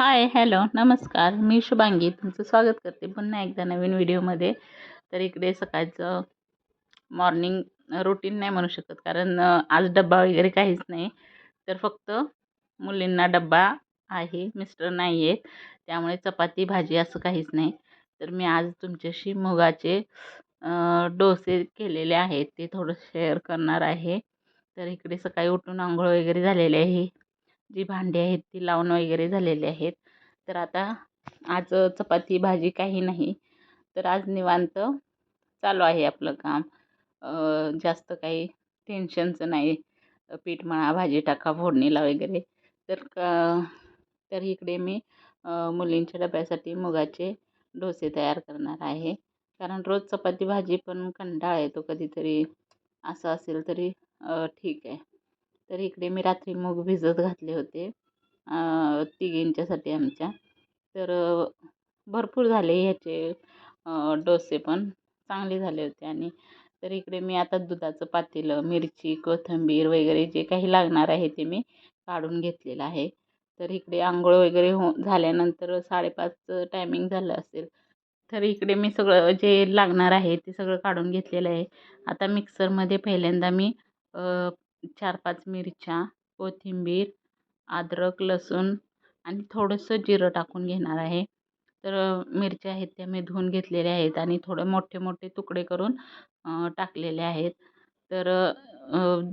Hi hello नमस्कार. मी शुभांगी. तुमचं स्वागत करते पुन्हा एकदा नवीन व्हिडिओमध्ये. तर इकडे सकाळचं मॉर्निंग रुटीन नाही म्हणू शकत कारण आज डब्बा वगैरे काहीच नाही. तर फक्त मुलींना डब्बा आहे मिस्टर नाही आहेत त्यामुळे चपाती भाजी असं काहीच नाही. तर मी आज तुमच्याशी मुगाचे डोसे केलेले आहेत. ते थोडं शेअर करणार आहे. तर इकडे सकाळी उठून आंघोळ वगैरे झालेले आहे. जी भांडी आहेत ती लावून वगैरे झालेली आहेत. तर आता आज चपाती भाजी काही नाही. तर आज निवांत चालू आहे आपलं काम. जास्त काही टेन्शनचं नाही. पीठ मळा भाजी टाका फोडणीला वगैरे. तर क तर इकडे मी मुलींच्या डब्यासाठी मुगाचे डोसे तयार करणार आहे. कारण रोज चपाती भाजी पण कंटाळा येतो कधीतरी. असं असेल तरी ठीक आहे. तर इकडे मी रात्री मूग भिजत घातले होते तिघींच्यासाठी आमच्या. तर भरपूर झाले ह्याचे डोसे पण चांगले झाले होते आणि तर इकडे मी आता दुधाचं पातेलं मिरची कोथिंबीर वगैरे जे काही लागणार आहे ते मी काढून घेतलेलं आहे. तर इकडे आंघोळ वगैरे हो झाल्यानंतर साडेपाचचं टायमिंग झालं असेल तर इकडे मी सगळं जे लागणार आहे ते सगळं काढून घेतलेलं आहे. आता मिक्सरमध्ये पहिल्यांदा मी चार पाच मिरच्या कोथिंबीर अद्रक लसूण आणि थोडंसं जिरं टाकून घेणार आहे. तर मिरच्या आहेत त्या मी धुवून घेतलेल्या आहेत आणि थोडे मोठे मोठे तुकडे करून टाकलेले आहेत. तर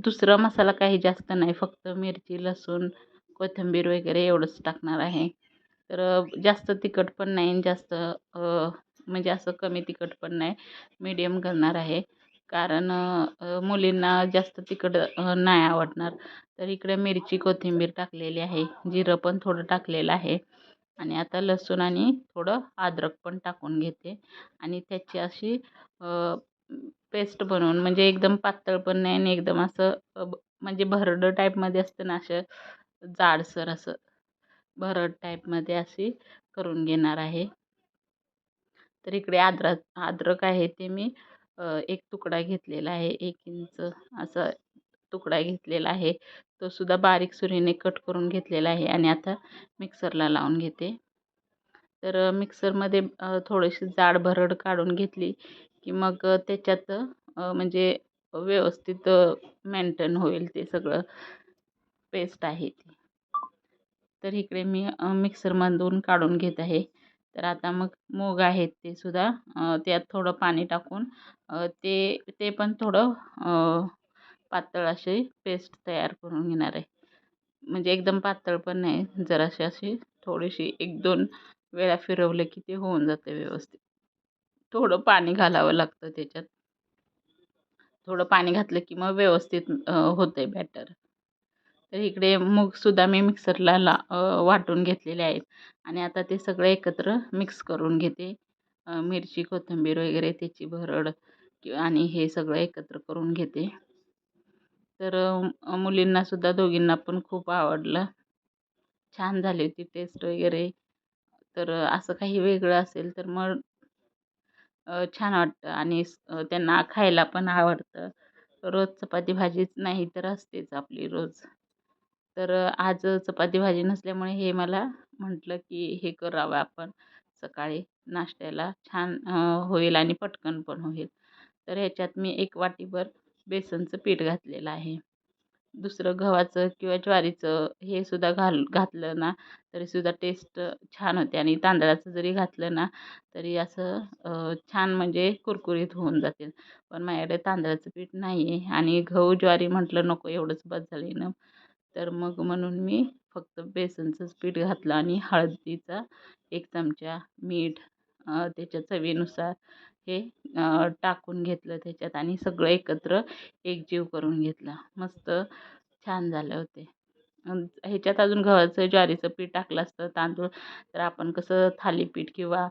दुसरा मसाला काही जास्त नाही फक्त मिरची लसूण कोथिंबीर वगैरे एवढंच टाकणार आहे. तर जास्त तिखट पण नाही आणि जास्त म्हणजे असं कमी तिखट पण नाही मीडियम करणार आहे. कारण मुलींना जास्त तिखट नाही आवडणार. तर इकडे मिरची कोथिंबीर टाकलेली आहे. जिरं पण थोडं टाकलेलं आहे. आणि आता लसूण आणि थोडं अद्रक पण टाकून घेते. आणि त्याची अशी पेस्ट बनवून म्हणजे एकदम पातळ पण नाही आणि एकदम असं म्हणजे भरडं टाईपमध्ये असतं ना असं जाडसर असं भरड टाईपमध्ये अशी करून घेणार आहे. तर इकडे आद्रा अद्रक आहे ते मी एक तुकडा घेतलेला आहे एक इंच असा तुकडा घेतलेला आहे. तो सुद्धा बारीक सुरीने कट करून घेतलेला आहे आणि आता मिक्सरला लावून घेते. तर मिक्सरमध्ये थोडीशी जाड भरड काढून घेतली की मग त्याच्यात म्हणजे व्यवस्थित मेंटेन होईल ते सगळं. पेस्ट आहे ती. तर इकडे मी मिक्सरमधून काढून घेत आहे. तर आता मग मूग आहेत ते सुद्धा त्यात थोडं पाणी टाकून ते ते पण थोडं पातळ अशी पेस्ट तयार करून घेणार आहे. म्हणजे एकदम पातळ पण नाही जराशी अशी थोडीशी एक दोन वेळा फिरवलं की ते होऊन जातं व्यवस्थित. थोडं पाणी घालावं लागतं त्याच्यात. थोडं पाणी घातलं की मग व्यवस्थित होते होतं आहे बॅटर तर इकडे मूगसुद्धा मी मिक्सरला ला वाटून घेतलेले आहेत. आणि आता ते सगळं एकत्र मिक्स करून घेते. मिरची कोथिंबीर वगैरे त्याची भरड आणि हे सगळं एकत्र करून घेते. तर मुलींनासुद्धा दोघींना पण खूप आवडलं. छान झाली होती टेस्ट वगैरे. तर असं काही वेगळं असेल तर मग छान वाटतं. आणि त्यांना खायला पण आवडतं. रोज चपाती भाजीच नाही तर असतेच आपली रोज. तर आज चपाती भाजी नसल्यामुळे हे मला म्हटलं की हे करावं आपण. सकाळी नाश्त्याला छान होईल आणि पटकन पण होईल. तर ह्याच्यात मी एक वाटीभर बेसनचं पीठ घातलेलं आहे. दुसरं गव्हाचं किंवा ज्वारीचं हे सुद्धा घाल घातलं ना तरीसुद्धा टेस्ट छान होते आणि तांदळाचं जरी घातलं ना तरी असं छान म्हणजे कुरकुरीत होऊन जातील. पण माझ्याकडे तांदळाचं पीठ नाही आहे आणि गहू ज्वारी म्हटलं नको एवढंच बस झालं ना तर मग म्हणून मी फक्त बेसनचंच पीठ घातलं आणि हळदीचा एक चमचा मीठ त्याच्या चवीनुसार हे टाकून घेतलं त्याच्यात आणि सगळं एकत्र एकजीव करून घेतला. मस्त छान झाले होते. ह्याच्यात अजून गव्हाचं ज्वारीचं पीठ टाकलं असतं तांदूळ. तर आपण कसं थालीपीठ किंवा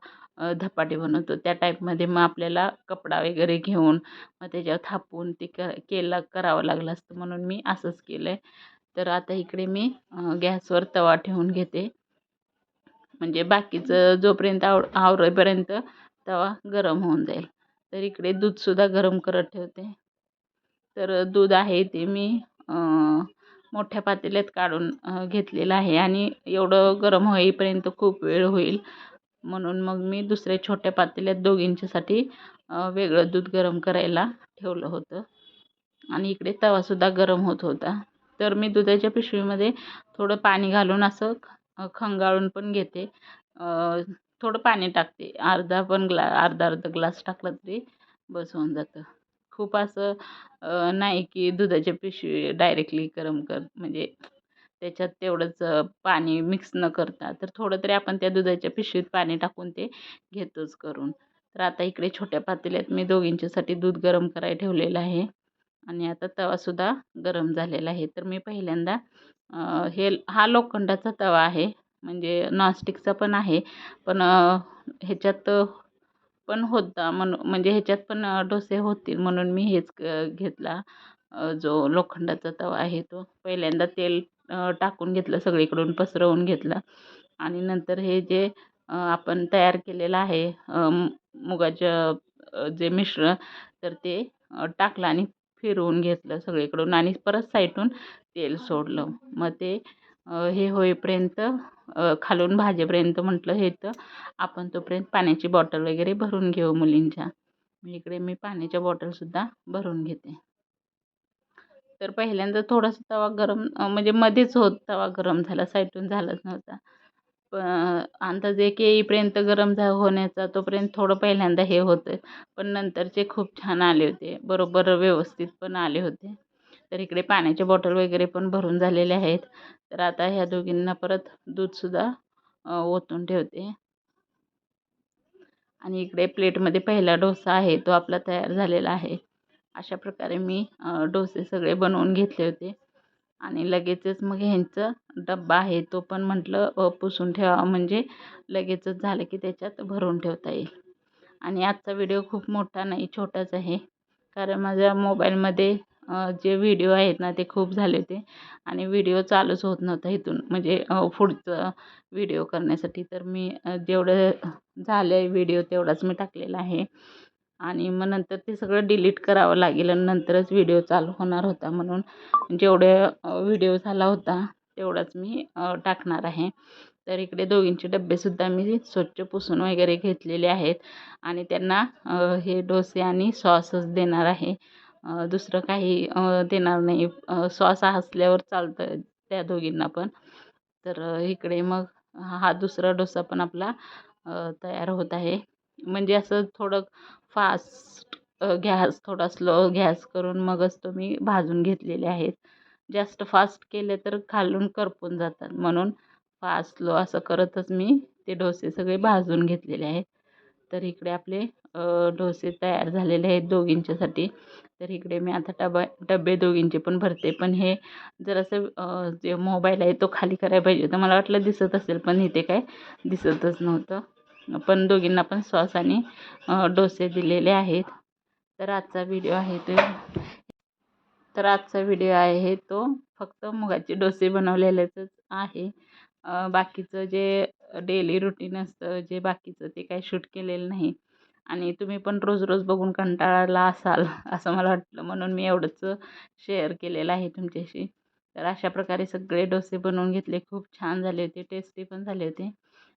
धपाटे बनवतो त्या टाईपमध्ये मग आपल्याला कपडा वगैरे घेऊन मग त्याच्यावर थापून ते क केलं करावं लागलं असतं. म्हणून मी असंच केलं आहे तर आता इकडे मी गॅसवर तवा ठेवून घेते. म्हणजे बाकीचं जोपर्यंत आव आवरेपर्यंत तवा गरम होऊन जाईल. तर इकडे दूधसुद्धा गरम करत ठेवते. तर दूध आहे ते मी मोठ्या पातेल्यात काढून घेतलेलं आहे आणि एवढं गरम होईपर्यंत खूप वेळ होईल. म्हणून मग मी दुसऱ्या छोट्या पातेल्यात दोघींच्यासाठी वेगळं दूध गरम करायला ठेवलं होतं. आणि इकडे तवासुद्धा गरम होत होता. तर मी दुधाच्या पिशवीमध्ये थोडं पाणी घालून असं खंगाळून पण घेते. थोडं पाणी टाकते. अर्धा पण ग्ला अर्धा अर्धा ग्लास टाकला तरी बस होऊन जातं. खूप असं नाही की दुधाच्या पिशवी डायरेक्टली गरम कर म्हणजे त्याच्यात तेवढंच पाणी मिक्स न करता तर थोडं तरी आपण त्या दुधाच्या पिशवीत पाणी टाकून ते घेतोच करून. तर आता इकडे छोट्या पातेल्यात मी दोघींच्यासाठी दूध गरम करायला ठेवलेलं आहे. आणि आता तवासुद्धा गरम झालेला आहे. तर मी पहिल्यांदा हे हा लोखंडाचा तवा आहे. म्हणजे नॉनस्टिकचा पण आहे. पण ह्याच्यात पण होता म्हणून म्हणजे ह्याच्यात पण डोसे होतील म्हणून मी हेच घेतला. जो लोखंडाचा तवा आहे तो. पहिल्यांदा तेल टाकून घेतलं सगळीकडून पसरवून घेतलं. आणि नंतर हे जे आपण तयार केलेलं आहे मुगाचं जे मिश्रण तर ते टाकलं आणि फिरवून घेतलं सगळीकडून आणि परत साईडून तेल सोडलं. मग ते हे होईपर्यंत खालून भाजेपर्यंत म्हटलं हे तर आपण तोपर्यंत पाण्याची बॉटल वगैरे भरून घेऊ मुलींच्या. इकडे मी पाण्याच्या बॉटलसुद्धा भरून घेते. तर पहिल्यांदा थोडासा तवा गरम म्हणजे मध्येच होत तवा गरम झाला साईडून झालाच नव्हता. प अंदाजे एक येईपर्यंत गरम झा होण्याचा तोपर्यंत थोडं पहिल्यांदा हे होतं. पण नंतरचे खूप छान आले होते. बरोबर व्यवस्थित पण आले होते. तर इकडे पाण्याच्या बॉटल वगैरे पण भरून झालेले आहेत. तर आता ह्या दोघींना परत दूधसुद्धा ओतून ठेवते. आणि इकडे प्लेटमध्ये पहिला डोसा आहे तो आपला तयार झालेला आहे. अशा प्रकारे मी डोसे सगळे बनवून घेतले होते. आणि लगेचच मग ह्यांचं डब्बा आहे तो पण म्हटलं पुसून ठेवा म्हणजे लगेचच झालं की त्याच्यात भरून ठेवता येईल. आणि आजचा व्हिडिओ खूप मोठा नाही छोटाच आहे. कारण माझ्या मोबाईलमध्ये जे व्हिडिओ आहेत ना ते खूप झाले होते. आणि व्हिडिओ चालूच होत नव्हता इथून. म्हणजे पुढचं व्हिडिओ करण्यासाठी. तर मी जेवढं झालं आहे व्हिडिओ तेवढाच मी टाकलेला आहे. आणि मग नंतर ते सगळं डिलीट करावं लागेल आणि नंतरच व्हिडिओ चालू होणार होता म्हणून जेवढे व्हिडिओ झाला होता तेवढाच मी टाकणार आहे. तर इकडे दोघींचे डब्बेसुद्धा मी स्वच्छ पुसून वगैरे घेतलेले आहेत आणि त्यांना हे डोसे आणि सॉसच देणार आहे. दुसरं काही देणार नाही. सॉस असल्यावर चालतं त्या दोघींना पण. तर इकडे मग हा दुसरा डोसा पण आपला तयार होत आहे. म्हणजे असं थोडं फास्ट गॅस थोडा स्लो गॅस करून मगच तो मी भाजून घेतलेले आहेत. जास्त फास्ट केले तर खालून करपून जातात. म्हणून फास्ट स्लो असं करतच मी ते डोसे सगळे भाजून घेतलेले आहेत. तर इकडे आपले डोसे तयार झालेले आहेत दोघींच्यासाठी. तर इकडे मी आता डबा डबे दोघींचे पण भरते. पण हे जरासं असं जे मोबाईल आहे तो खाली करायला पाहिजे तर मला वाटलं दिसत असेल पण इथे काय दिसतच नव्हतं. पण दोघींना पण सॉस आणि डोसे दिलेले आहेत. तर आजचा व्हिडिओ आहे तो. तर आजचा व्हिडिओ आहे तो फक्त मुगाचे डोसे बनवलेलेच आहे. बाकीचं जे डेली रुटीन असतं जे बाकीचं ते काही शूट केलेलं नाही. आणि तुम्ही पण रोज रोज बघून कंटाळाला असाल असं मला वाटलं. म्हणून मी एवढंच शेअर केलेलं आहे तुमच्याशी. तर अशा प्रकारे सगळे डोसे बनवून घेतले. खूप छान झाले होते टेस्टी पण झाले होते.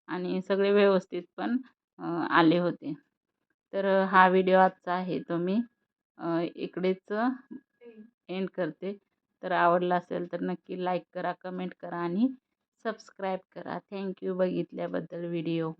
आणि सगळे व्यवस्थित पण आले होते. तर हा व्हिडिओ आजचा आहे. तो मी इकडेच एंड करते. तर आवडला असेल तर नक्की लाईक करा कमेंट करा आणि सबस्क्राईब करा. थँक्यू बघितल्याबद्दल व्हिडिओ.